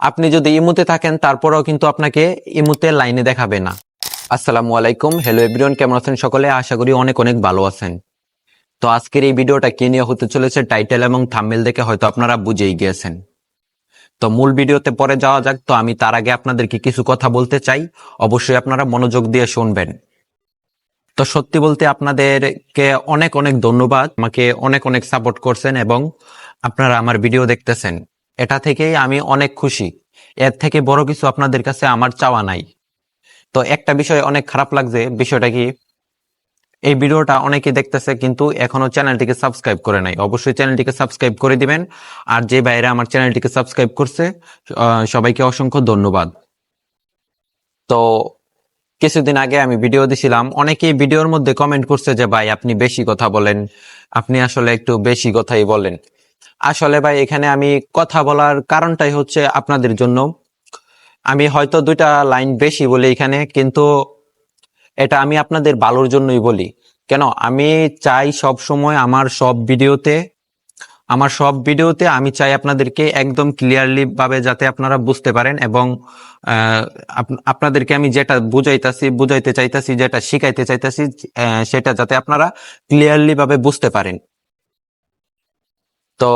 আপনি যদি ইমুতে থাকেন, তারপরেও কিন্তু আপনাকে ইমুতে লাইনে দেখাবে না। আসসালামু আলাইকুম। হ্যালো এভরিওয়ান কেমন আছেন সকলে? আশা করি অনেক অনেক ভালো আছেন। তো আজকের এই ভিডিওটা কি নিয়ে হতে চলেছে টাইটেল এবং থাম্বনেল দেখে হয়তো আপনারা বুঝেই গিয়েছেন। তো মূল ভিডিওতে পরে যাওয়া যাক। তো আমি তার আগে আপনাদেরকে কিছু কথা বলতে চাই। অবশ্যই আপনারা মনোযোগ দিয়ে শুনবেন। তো সত্যি বলতে আপনাদেরকে অনেক অনেক ধন্যবাদ। আমাকে অনেক অনেক সাপোর্ট করছেন এবং আপনারা আমার ভিডিও দেখতেছেন। এটা থেকেই আমি অনেক খুশি। এর থেকে বড় কিছু আপনাদের কাছে আমার চাওয়া নাই। তো একটা বিষয় অনেক খারাপ লাগছে, বিষয়টা কি? এই ভিডিওটা অনেকে দেখতেছে কিন্তু এখনও চ্যানেলটিকে সাবস্ক্রাইব করে নাই। অবশ্যই চ্যানেলটিকে সাবস্ক্রাইব করে দিবেন। আর যে বাইরে আমার চ্যানেলটিকে সাবস্ক্রাইব করছে সবাইকে অসংখ্য ধন্যবাদ। তো কিছুদিন আগে আমি ভিডিও দিছিলাম, অনেকেই ভিডিওর মধ্যে কমেন্ট করছে যে, ভাই, আপনি বেশি কথা বলেন। আপনি আসলে একটু বেশি কথাই বলেন। আসলে ভাই, এখানে আমি কথা বলার কারণটাই হচ্ছে আপনাদের জন্য। আমি হয়তো দুইটা লাইন বেশি বলি এখানে, কিন্তু এটা আমি আপনাদের ভালোর জন্যই বলি। কেন? আমি চাই সব সময় আমার সব ভিডিওতে, আমার সব ভিডিওতে আমি চাই আপনাদেরকে একদম ক্লিয়ারলি ভাবে যাতে আপনারা বুঝতে পারেন এবং আপনাদেরকে আমি যেটা বুঝাইতাছি, বুঝাইতে চাইতাছি, যেটা শিখাইতে চাইতাছি সেটা যাতে আপনারা ক্লিয়ারলি ভাবে বুঝতে পারেন। তো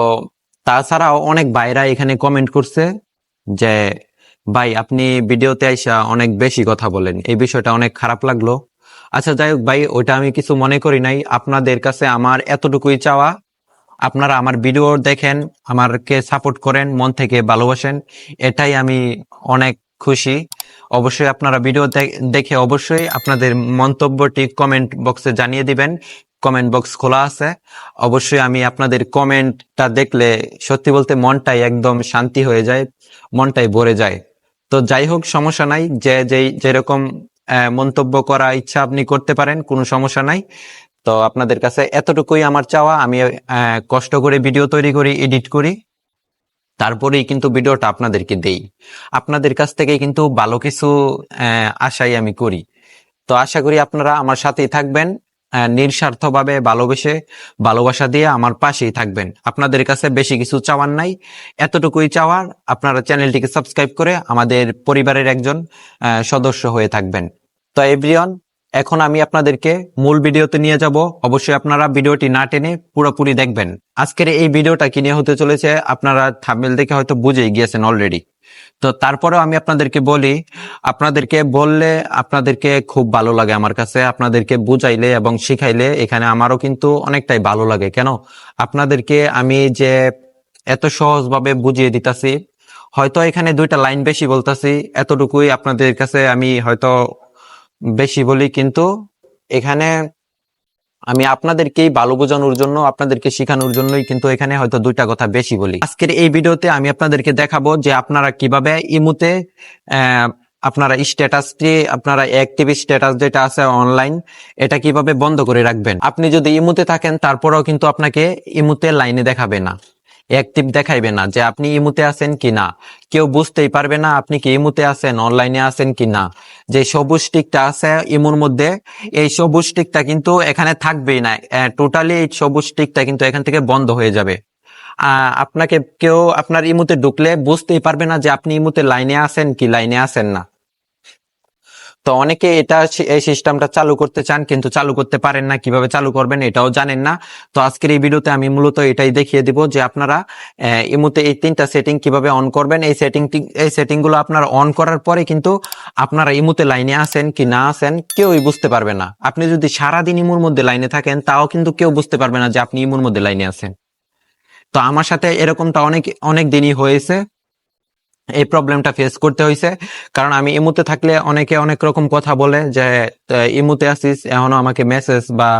তাছাড়াও অনেক ভাইরা এখানে কমেন্ট করছে যে, ভাই, আপনি ভিডিওতে আইসা অনেক বেশি কথা বলেন। এই বিষয়টা অনেক খারাপ লাগল। আচ্ছা যাই হোক ভাই, ওইটা আমি কিছু মনে করি নাই। আপনাদের কাছে আমার এতটুকুই চাওয়া। আপনারা আমার ভিডিও দেখেন, আমারকে সাপোর্ট করেন, মন থেকে ভালোবাসেন। এটাই আমি অনেক খুশি। অবশ্যই আপনারা ভিডিও দেখে অবশ্যই আপনাদের মন্তব্যটি কমেন্ট বক্সে জানিয়ে দিবেন। কমেন্ট বক্স খোলা আছে। অবশ্যই আমি আপনাদের কমেন্টটা দেখলে সত্যি বলতে মনটাই একদম শান্তি হয়ে যায়, মনটাই ভরে যায়। তো যাই হোক, সমস্যা নাই। যে যেই যেরকম মন্তব্য করা ইচ্ছা আপনি করতে পারেন, কোনো সমস্যা নাই। তো আপনাদের কাছে এতটুকুই আমার চাওয়া। আমি কষ্ট করে ভিডিও তৈরি করি এডিট করি। তারপরেই কিন্তু ভিডিওটা আপনাদেরকে দেই। আপনাদের কাছ থেকে কিন্তু ভালো কিছু আশাই আমি করি। তো আশা করি আপনারা আমার সাথেই থাকবেন। নিঃস্বার্থভাবে ভালোবেসে, ভালোবাসা দিয়ে আমার পাশেই থাকবেন। আপনাদের কাছে বেশি কিছু চাওয়ার নাই। এতটুকুই চাওয়ার। আপনারা চ্যানেলটিকে সাবস্ক্রাইব করে আমাদের পরিবারের একজন সদস্য হয়ে থাকবেন। তো এভরিওয়ান, এখন আমি আপনাদেরকে মূল ভিডিওতে নিয়ে যাব। অবশ্যই আপনারা ভিডিওটি না টেনে পুরোপুরি দেখবেন। আজকের এই ভিডিওটা কি নিয়ে হতে চলেছে, আপনারা থামেল দেখে হয়তো বুঝেই গিয়েছেন অলরেডি। তো তারপরেও আমি আপনাদেরকে বলি, আপনাদেরকে বললে আপনাদেরকে খুব ভালো লাগে আমার কাছে, আপনাদেরকে বুঝাইলে এবং শিখাইলে এখানে আমারও কিন্তু অনেকটাই ভালো লাগে। কেন? আপনাদেরকে আমি যে এত সহজভাবে বুঝিয়ে দিতাছি, হয়তো এখানে দুইটা লাইন বেশি বলতাছি, এতটুকুই আপনাদের কাছে আমি হয়তো বেশি বলি, কিন্তু এখানে আমি আপনাদেরকেই ভালো বোঝানোর জন্য, আপনাদেরকে শেখানোর জন্যই কিন্তু এখানে হয়তো দুইটা কথা বেশি বলি। আজকের এই ভিডিওতে আমি আপনাদেরকে দেখাবো যে আপনারা কীভাবে ইমুতে আপনারা স্ট্যাটাসটি আপনারা অ্যাক্টিভ স্ট্যাটাস যেটা আছে অনলাইন এটা কীভাবে বন্ধ করে রাখবেন। আপনি যদি ইমুতে থাকেন, তারপরেও কিন্তু আপনাকে ইমুতে লাইনে দেখাবে না। অ্যাক্টিভ দেখাইবে না যে আপনি ইমুতে আছেন কি না। কেউ বুঝতেই পারবে না আপনি কি ইমুতে আছেন, অনলাইনে আছেন কি না। যে সবুজ টিকটা আছে ইমুর মধ্যে, এই সবুজ টিকটা কিন্তু এখানে থাকবেই না। টোটালি এই সবুজ টিকটা কিন্তু এখান থেকে বন্ধ হয়ে যাবে। আপনাকে কেউ আপনার ইমুতে ঢুকলে বুঝতেই পারবে না যে আপনি ইমুতে লাইনে আছেন কি লাইনে আছেন না। তো অনেকে এটা এই সিস্টেমটা চালু করতে চান, কিন্তু চালু করতে পারেন না, কীভাবে চালু করবেন এটাও জানেন না। তো আজকের এই ভিডিওতে আমি মূলত এটাই দেখিয়ে দিব যে আপনারা ইমুতে এই তিনটা সেটিং কীভাবে অন করবেন। এই সেটিং এই সেটিংগুলো আপনারা অন করার পরে কিন্তু আপনারা ইমুতে লাইনে আসেন কি না আছেন কেউই বুঝতে পারবে না। আপনি যদি সারাদিন ইমুর মধ্যে লাইনে থাকেন, তাও কিন্তু কেউ বুঝতে পারবে না যে আপনি ইমুর মধ্যে লাইনে আছেন। তো আমার সাথে এরকমটা অনেক অনেক দিনই হয়েছে। এই প্রবলেমটা ফেস করতে হয়েছে কারণ আমি ইমুতে থাকলে অনেকে অনেক রকম কথা বলে যে ইমুতে আসিস, এখনও আমাকে মেসেজ বা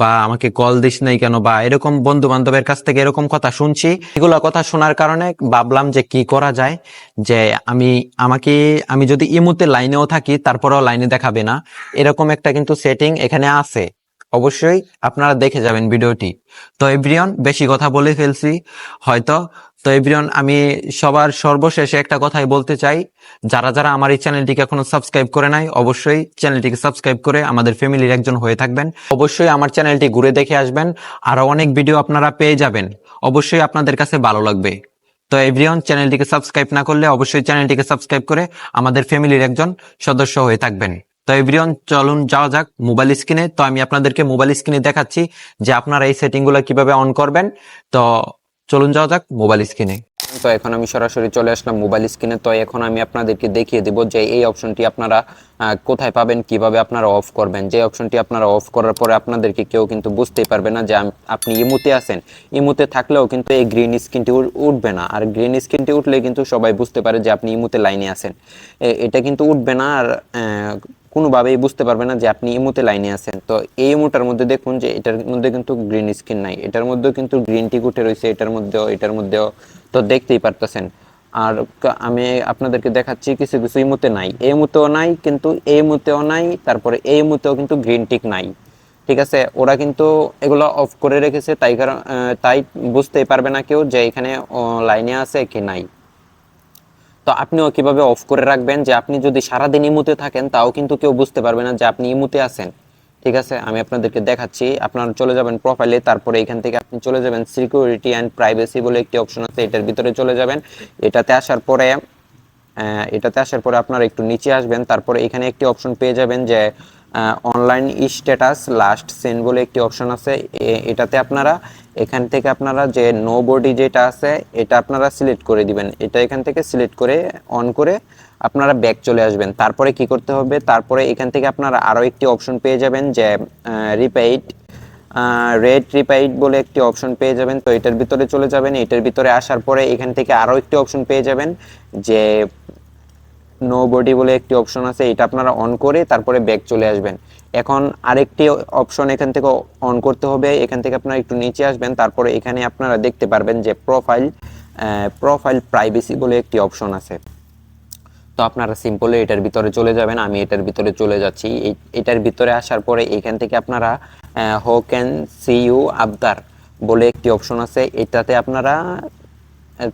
বা আমাকে কল দিস নাই কেন? বা এরকম বন্ধু বান্ধবের কাছ থেকে এরকম কথা শুনছি। এগুলো কথা শোনার কারণে ভাবলাম যে কি করা যায়? যে আমি, আমাকে, আমি যদি ইমুতে লাইনেও থাকি, তারপরেও লাইনে দেখাবে না। এরকম একটা কিন্তু সেটিং এখানে আছে। অবশ্যই আপনারা দেখে যাবেন ভিডিওটি। তো এভরিয়ন বেশি কথা বলে ফেলছি। হয়তো, তো এভরিওয়ান, আমি সবার সর্বশেষে একটা কথাই বলতে চাই। যারা যারা আমার এই চ্যানেলটিকে এখনও সাবস্ক্রাইব করে নাই, অবশ্যই চ্যানেলটিকে সাবস্ক্রাইব করে আমাদের ফ্যামিলির একজন হয়ে থাকবেন। অবশ্যই আমার চ্যানেলটি ঘুরে দেখে আসবেন। আরও অনেক ভিডিও আপনারা পেয়ে যাবেন। অবশ্যই আপনাদের কাছে ভালো লাগবে। তো এভরিওয়ান, চ্যানেলটিকে সাবস্ক্রাইব না করলে অবশ্যই চ্যানেলটিকে সাবস্ক্রাইব করে আমাদের ফ্যামিলির একজন সদস্য হয়ে থাকবেন। তো এভরিওয়ান, চলুন যাওয়া যাক মোবাইল স্ক্রিনে তো আমি আপনাদেরকে মোবাইল স্ক্রিনে দেখাচ্ছি যে আপনারা এই সেটিংগুলো কীভাবে অন করবেন। তো চলুন যাওয়া যাক মোবাইল স্ক্রিনে তো এখন আমি সরাসরি চলে আসলাম মোবাইল স্ক্রিনে তো এখন আমি আপনাদেরকে দেখিয়ে দেব যে এই অপশনটি আপনারা কোথায় পাবেন, কীভাবে আপনারা অফ করবেন। যে অপশনটি আপনারা অফ করার পরে আপনাদেরকে কেউ কিন্তু বুঝতেই পারবে না যে আপনি ইমুতে আছেন। ইমুতে থাকলেও কিন্তু এই গ্রিন স্ক্রিনটি উঠবে না। আর গ্রিন স্ক্রিনটি উঠলে কিন্তু সবাই বুঝতে পারে যে আপনি ইমুতে লাইনে আছেন। এটা কিন্তু উঠবে না। আর কোনোভাবেই বুঝতে পারবে না যে আপনি ইমুতে লাইনে আছেন। তো এই ইমুটার মধ্যে দেখুন যে এটার মধ্যে কিন্তু গ্রিন স্ক্রিন নাই, এটার মধ্যেও কিন্তু গ্রিন টিক উঠে রয়েছে, এটার মধ্যেও এটার মধ্যেও। তো দেখতেই পারতেছেন। আর আমি আপনাদেরকে দেখাচ্ছি কিছু কিছু ইমুতে নাই। এই মুতেও নাই, কিন্তু এই মুতেও নাই, তারপরে এই মুতেও কিন্তু গ্রিন টিক নাই। ঠিক আছে? ওরা কিন্তু এগুলো অফ করে রেখেছে, তাই কারণ তাই বুঝতেই পারবে না কেউ যে এখানে লাইনে আছে কি নাই। তো আপনিও কীভাবে অফ করে রাখবেন যে আপনি যদি সারাদিন ইমুতে থাকেন, তাও কিন্তু কেউ বুঝতে পারবে না যে আপনি ইমুতে আছেন। ঠিক আছে? আমি আপনাদেরকে দেখাচ্ছি। আপনারা চলে যাবেন প্রোফাইলে তারপরে এখান থেকে আপনি চলে যাবেন সিকিউরিটি অ্যান্ড প্রাইভেসি বলে একটি অপশন আছে, এটার ভিতরে চলে যাবেন। এটাতে আসার পরে এটাতে আসার পরে আপনারা একটু নিচে আসবেন। তারপরে এখানে একটি অপশন পেয়ে যাবেন যে অনলাইন স্ট্যাটাস লাস্ট সেন্ড বলে একটি অপশন আছে। এটাতে আপনারা এখান থেকে আপনারা যে নো বডি যেটা আছে, এটা আপনারা সিলেক্ট করে দিবেন। এটা এখান থেকে সিলেক্ট করে অন করে আপনারা ব্যাক চলে আসবেন। তারপরে কি করতে হবে? তারপরে এখান থেকে আপনারা আরও একটি অপশন পেয়ে যাবেন যে রিপাইট রেড রিপাইট বলে একটি অপশন পেয়ে যাবেন। তো এটার ভিতরে চলে যাবেন। এটার ভিতরে আসার পরে এখান থেকে আরও একটি অপশন পেয়ে যাবেন যে নো বডি বলে একটি অপশন আছে, এটা আপনারা অন করে তারপরে ব্যাক চলে আসবেন। এখন আরেকটি অপশন এখান থেকে অন করতে হবে, এখান থেকে আপনারা একটু নিচে আসবেন, তারপরে এখানে আপনারা দেখতে পারবেন যে প্রোফাইল প্রোফাইল প্রাইভেসি বলে একটি অপশন আছে। তো আপনারা সিম্পলি এটার ভিতরে চলে যাবেন, আমি এটার ভিতরে চলে যাচ্ছি। এটার ভিতরে আসার পরে এখান থেকে আপনারা হো ক্যান সি ইউ আবদার বলে একটি অপশন আছে। এটাতে আপনারা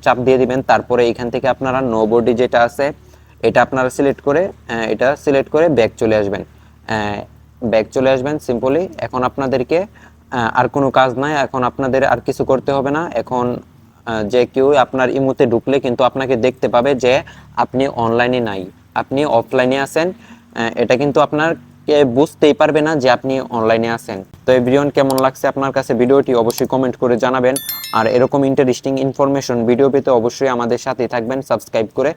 চাপ দিয়ে দিবেন, তারপরে এখান থেকে আপনারা নো বডি যেটা আছে এটা আপনারা সিলেক্ট করে এটা সিলেক্ট করে ব্যাক চলে আসবেন। ব্যাক চলে আসবেন সিম্পলি এখন আপনাদেরকে আর কোনো কাজ নাই। এখন আপনাদের আর কিছু করতে হবে না। এখন যে কেউ আপনার ইমুতে ঢুকলে কিন্তু আপনাকে দেখতে পাবে যে আপনি অনলাইনে নাই। আপনি অফলাইনে আছেন। এটা কিন্তু আপনার বুঝতেই পারবে না যে আপনি অনলাইনে আছেন। তো এভরিওয়ান কেমন লাগছে আপনার কাছে ভিডিওটি অবশ্যই কমেন্ট করে জানাবেন। আর এরকম ইন্টারেস্টিং ইনফরমেশন ভিডিও পেতে অবশ্যই আমাদের সাথেই থাকবেন। সাবস্ক্রাইব করে